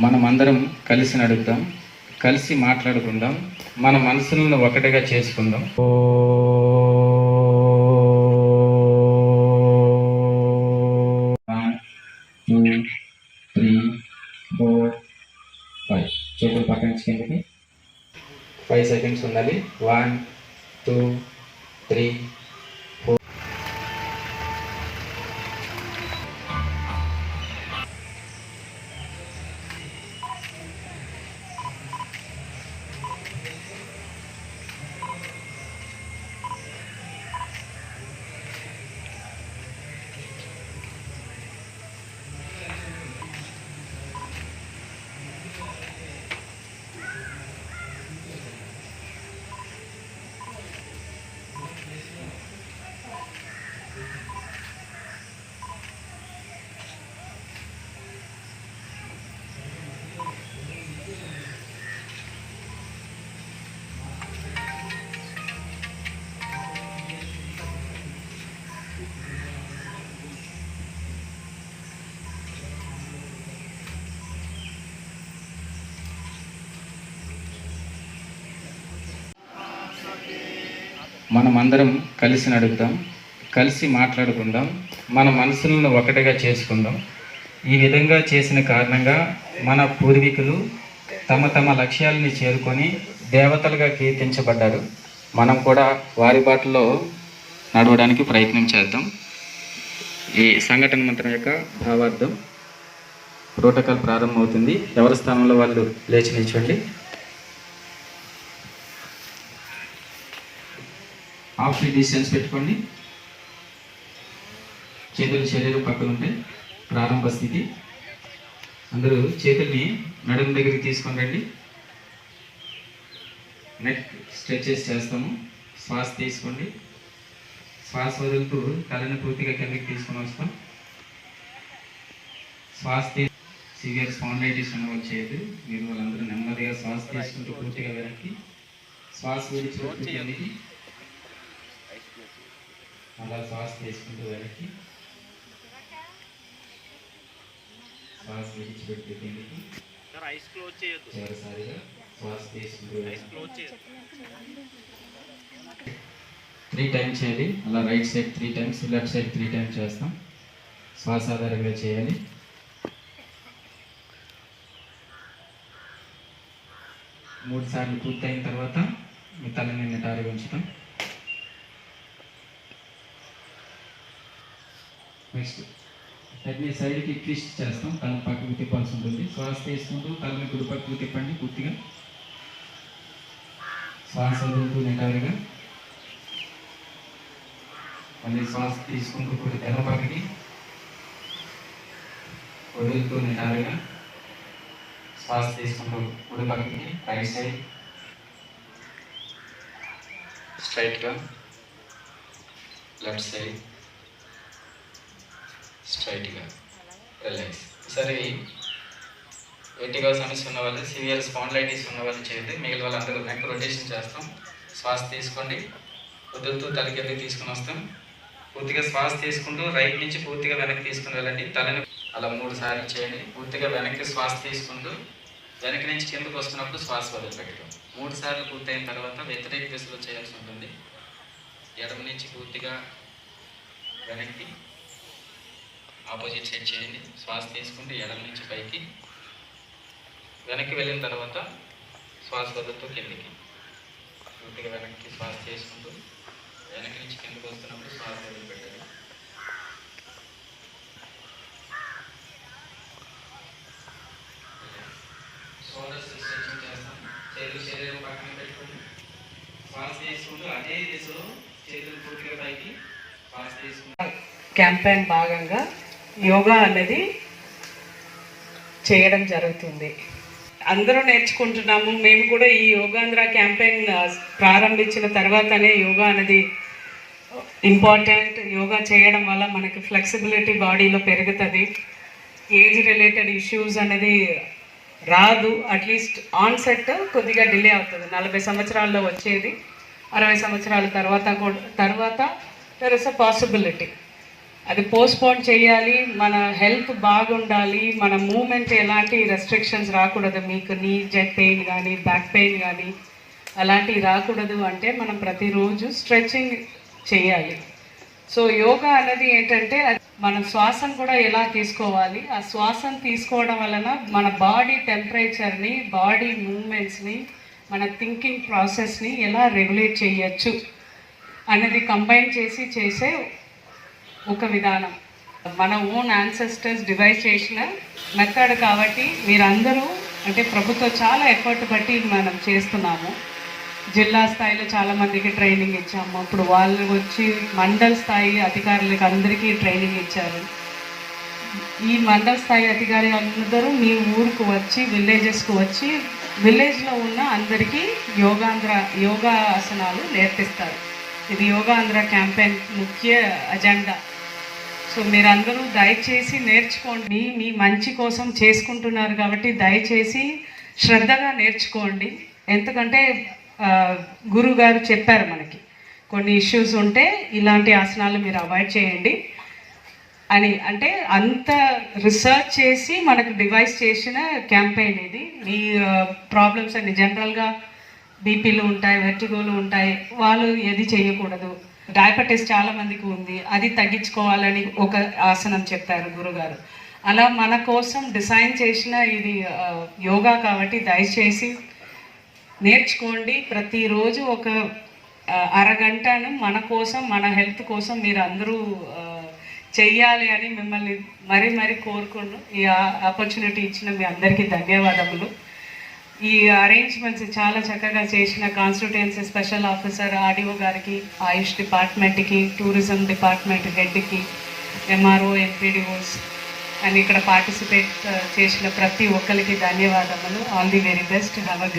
మనం అందరం కలిసి నడుద్దాం కలిసి మాట్లాడుకుందాం మన మనసులను ఒకటిగా చేసుకుందాం. ఫైవ్ చేతులు పక్కన కిందకి. ఫైవ్ సెకండ్స్ ఉండాలి. వన్ టూ మనం అందరం కలిసి నడుపుదాం కలిసి మాట్లాడుకుందాం మన మనసులను ఒకటిగా చేసుకుందాం. ఈ విధంగా చేసిన కారణంగా మన పూర్వీకులు తమ తమ లక్ష్యాలని చేరుకొని దేవతలుగా కీర్తించబడ్డారు. మనం కూడా వారి బాటలో నడవడానికి ప్రయత్నం చేద్దాం. ఈ సంఘటన మంత్రం యొక్క భావార్థం ప్రోటోకాల్ ప్రారంభమవుతుంది. ఎవరి స్థానంలో వాళ్ళు లేచి నిల్చోండి. హాఫ్ డిస్టెన్స్ పెట్టుకోండి. చేతులు శరీరం పక్కన ఉంటాయి. ప్రారంభ స్థితి. అందరూ చేతుల్ని నడుము దగ్గరికి తీసుకొని రండి. నెక్ స్ట్రెచెస్ చేస్తాము. శ్వాస తీసుకోండి. శ్వాస వదులుతూ తలని పూర్తిగా కిందకి తీసుకొని వస్తాం. శ్వాస సివియర్ స్పాండైటిస్ ఉన్న వచ్చేది చేయదు మీరు వాళ్ళందరూ నెమ్మదిగా శ్వాస తీసుకుంటూ పూర్తిగా వెనక్కి. శ్వాస గురించి కిందకి అలా శ్వాస తీసుకుంటూ వెనక్కి శ్వాస విడిచిపెట్టు చివరిసారిగా శ్వాస తీసుకుంటూ చేయొద్దు. త్రీ టైమ్స్ చేయాలి అలా right side three times left side three times చేస్తాం. శ్వాస ఆధారంగా చేయాలి. మూడు సార్లు పూర్తయిన తర్వాత మీ తలని నిటారుగా ఉంచుతాం. నెక్స్ట్ అయితే సైడ్కి ట్విస్ట్ చేస్తాం తల పక్కకు తిప్పాల్సి ఉంటుంది. శ్వాస తీసుకుంటూ తలని కుడి పక్కకు తిప్పండి పూర్తిగా. శ్వాస వదులుతూ నిటారుగా మళ్ళీ శ్వాస తీసుకుంటూ కుడి తెల్ల పక్కకి వదులుతూ నిటారుగా శ్వాస తీసుకుంటూ కుడి పక్కకి రైట్ సైడ్ స్ట్రైట్గా లెఫ్ట్ సైడ్ స్ట్రైట్గా రిలాక్స్ సరే ఎయిటీగా సమస్య ఉన్న వాళ్ళు సివియర్ స్పాండ్లైటిస్ ఉన్న వాళ్ళు చేయండి. మిగిలిన వాళ్ళందరూ నెక్ రొటేషన్ చేస్తాం. శ్వాస తీసుకోండి. వదులుతూ తల కిందకి తీసుకుని వస్తాం? పూర్తిగా శ్వాస తీసుకుంటూ రైట్ నుంచి పూర్తిగా వెనక్కి తీసుకుని వెళ్ళండి. తలని అలా మూడు సార్లు చేయండి. పూర్తిగా వెనక్కి శ్వాస తీసుకుంటూ వెనక్కి నుంచి కిందకు వస్తున్నప్పుడు శ్వాస వదిలిపెట్టడం. మూడు సార్లు పూర్తయిన తర్వాత వ్యతిరేక దిశలో చేయాల్సి ఉంటుంది. ఎడమ నుంచి పూర్తిగా వెనక్కి ఆపోజిట్ సైడ్ చేయండి. శ్వాస తీసుకుంటూ ఎడమ నుంచి పైకి. వెనక్కి వెళ్ళిన తర్వాత శ్వాస వదులుతూ కిందికి. పూర్తిగా వెనక్కి శ్వాస చేసుకుంటూ వెనక్కి నుంచి కిందకి వస్తున్నప్పుడు శ్వాస వదిలిపెట్టాలి షోల్డర్స్ స్ట్రెచింగ్ చేస్తాం. చేతులు శరీరం పక్కన శ్వాస తీసుకుంటూ అదే దిశలో చేతులు పూర్తిగా పైకి శ్వాస తీసుకుంటూ. క్యాంపెయిన్ భాగంగా యోగా అనేది చేయడం జరుగుతుంది. అందరూ నేర్చుకుంటున్నాము. మేము కూడా ఈ యోగాంధ్ర క్యాంపెయిన్ ప్రారంభించిన తర్వాతనే యోగా అనేది ఇంపార్టెంట్. యోగా చేయడం వల్ల మనకి ఫ్లెక్సిబిలిటీ బాడీలో పెరుగుతుంది. ఏజ్ రిలేటెడ్ ఇష్యూస్ అనేది రాదు. అట్లీస్ట్ ఆన్సెట్ కొద్దిగా డిలే అవుతుంది. నలభై సంవత్సరాల్లో వచ్చేది. అరవై సంవత్సరాల తర్వాత కూడా తర్వాత దర్ ఇస్ అ పాసిబిలిటీ అది పోస్ట్పోన్ చేయాలి మన హెల్త్ బాగుండాలి మన మూమెంట్ ఎలాంటి రెస్ట్రిక్షన్స్ రాకూడదు. మీకు నీ జెట్ పెయిన్ కానీ బ్యాక్ పెయిన్ కానీ అలాంటివి రాకూడదు అంటే మనం ప్రతిరోజు స్ట్రెచ్చింగ్ చేయాలి. సో యోగా అనేది ఏంటంటే అది మన శ్వాసను కూడా ఎలా తీసుకోవాలి? ఆ శ్వాసను తీసుకోవడం వలన మన బాడీ టెంపరేచర్ని బాడీ మూమెంట్స్ని మన థింకింగ్ ప్రాసెస్ని ఎలా రెగ్యులేట్ చేయొచ్చు అనేది కంబైన్ చేసి చేసే ఒక విధానం. మన ఓన్ యాన్సెస్టర్స్ డివైస్ చేసిన మెథడ్ కాబట్టి మీరందరూ అంటే ప్రభుత్వం చాలా ఎఫర్ట్ బట్టి మనం చేస్తున్నాము. జిల్లా స్థాయిలో చాలామందికి ట్రైనింగ్ ఇచ్చాము. అప్పుడు వాళ్ళు వచ్చి మండల స్థాయి అధికారులకు అందరికీ ట్రైనింగ్ ఇచ్చారు. ఈ మండల స్థాయి అధికారి అందరూ మీ ఊరుకు వచ్చి విలేజెస్కు వచ్చి విలేజ్లో ఉన్న అందరికీ యోగాంధ్ర యోగా ఆసనాలు నేర్పిస్తారు. ఇది యోగాంధ్ర క్యాంపెయిన్ ముఖ్య అజెండా సో మీరందరూ దయచేసి నేర్చుకోండి. మీ మీ మంచి కోసం చేసుకుంటున్నారు కాబట్టి దయచేసి శ్రద్ధగా నేర్చుకోండి. ఎందుకంటే గురువు గారు చెప్పారు మనకి కొన్ని ఇష్యూస్ ఉంటే ఇలాంటి ఆసనాలు మీరు అవాయిడ్ చేయండి. అని అంటే అంత రీసెర్చ్ చేసి మనకు డివైస్ చేసిన క్యాంపెయిన్ ఇది. మీ ప్రాబ్లమ్స్ అన్ని జనరల్గా బీపీలు ఉంటాయి వెర్టిగోలు ఉంటాయి వాళ్ళు ఏది చేయకూడదు. డయాబెటీస్ చాలా మందికి ఉంది. అది తగ్గించుకోవాలని ఒక ఆసనం చెప్పారు గురుగారు. అలా మన కోసం డిజైన్ చేసిన ఇది యోగా కాబట్టి దయచేసి నేర్చుకోండి. ప్రతిరోజు ఒక అరగంటను మన కోసం మన హెల్త్ కోసం మీరు అందరూ చెయ్యాలి అని మిమ్మల్ని మరీ మరీ కోరుకుంటూ ఈ ఆపర్చునిటీ ఇచ్చిన మీ అందరికీ ధన్యవాదములు. ఈ అరేంజ్మెంట్స్ చాలా చక్కగా చేసిన కాన్స్టిట్యుయెన్సీ స్పెషల్ ఆఫీసర్ ఆర్డీఓ గారికి ఆయుష్ డిపార్ట్మెంట్కి టూరిజం డిపార్ట్మెంట్ హెడ్కి ఎంఆర్ఓ ఎంపీడీఓస్ అండ్ ఇక్కడ పార్టిసిపేట్ uh, చేసిన ప్రతి ఒక్కరికి ధన్యవాదములు. All the very best have a great